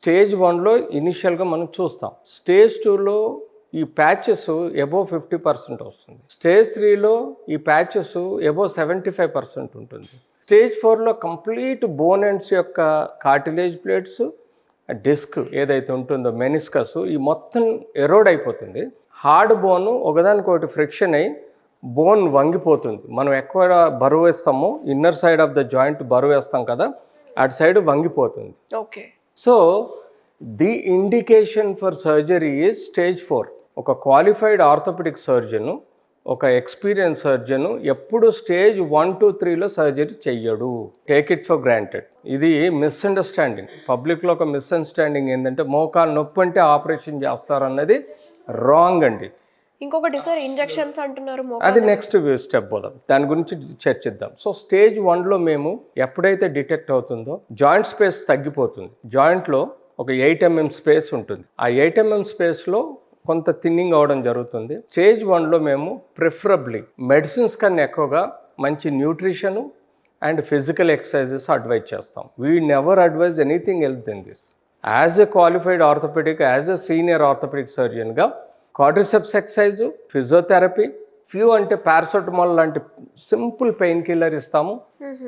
Stage వన్లో ఇనిషియల్గా మనం చూస్తాం. స్టేజ్ టూలో ఈ ప్యాచెస్ ఎబో ఫిఫ్టీ పర్సెంట్ వస్తుంది. స్టేజ్ త్రీలో ఈ patches above seventy five percent ఉంటుంది. స్టేజ్ ఫోర్లో కంప్లీట్ బోన్ యొక్క కార్టిలేజ్ ప్లేట్స్ డిస్క్ ఏదైతే ఉంటుందో మెనిస్కస్ ఈ మొత్తం ఎరోడ్ అయిపోతుంది. హార్డ్ బోన్ ఒకదానికొకటి ఫ్రిక్షన్ అయ్యి బోన్ వంగిపోతుంది. మనం ఎక్కువ బరువు వేస్తాము inner side of the joint బరువు వేస్తాం కదా అటు side వంగిపోతుంది. Okay. So the indication for surgery is stage four ఒక క్వాలిఫైడ్ ఆర్థోపెడిక్ సర్జను ఒక ఎక్స్పీరియన్స్ సర్జను ఎప్పుడు స్టేజ్ వన్ టూ త్రీలో సర్జరీ చెయ్యడు. టేక్ ఇట్ ఫర్ గ్రాంటెడ్ ఇది మిస్అండర్స్టాండింగ్ పబ్లిక్లో ఒక మిస్అండర్స్టాండింగ్ ఏంటంటే మోకాలు నొప్పి అంటే ఆపరేషన్ చేస్తారన్నది రాంగ్ అండి. ఇంకొకటి సార్ ఇంజెక్షన్స్ అంటున్నారు అది నెక్స్ట్ స్టెప్ పోదాం. దాని గురించి చర్చిద్దాం. సో స్టేజ్ వన్లో మేము ఎప్పుడైతే డిటెక్ట్ అవుతుందో జాయింట్ స్పేస్ తగ్గిపోతుంది. జాయింట్లో ఒక ఎయిట్ ఎంఎం స్పేస్ ఉంటుంది. ఆ ఎయిట్ ఎంఎం స్పేస్లో కొంత థిన్నింగ్ అవడం జరుగుతుంది. స్టేజ్ వన్లో మేము ప్రిఫరబ్లీ మెడిసిన్స్ కన్నా ఎక్కువగా మంచి nutrition and physical exercises advise చేస్తాం. We never advise anything else in this as a qualified orthopedic as a senior orthopedic సర్జన్గా quadriceps exercise physiotherapy few అంటే పారాసెటమాల్ లాంటి సింపుల్ పెయిన్ కిల్లర్ ఇస్తాము.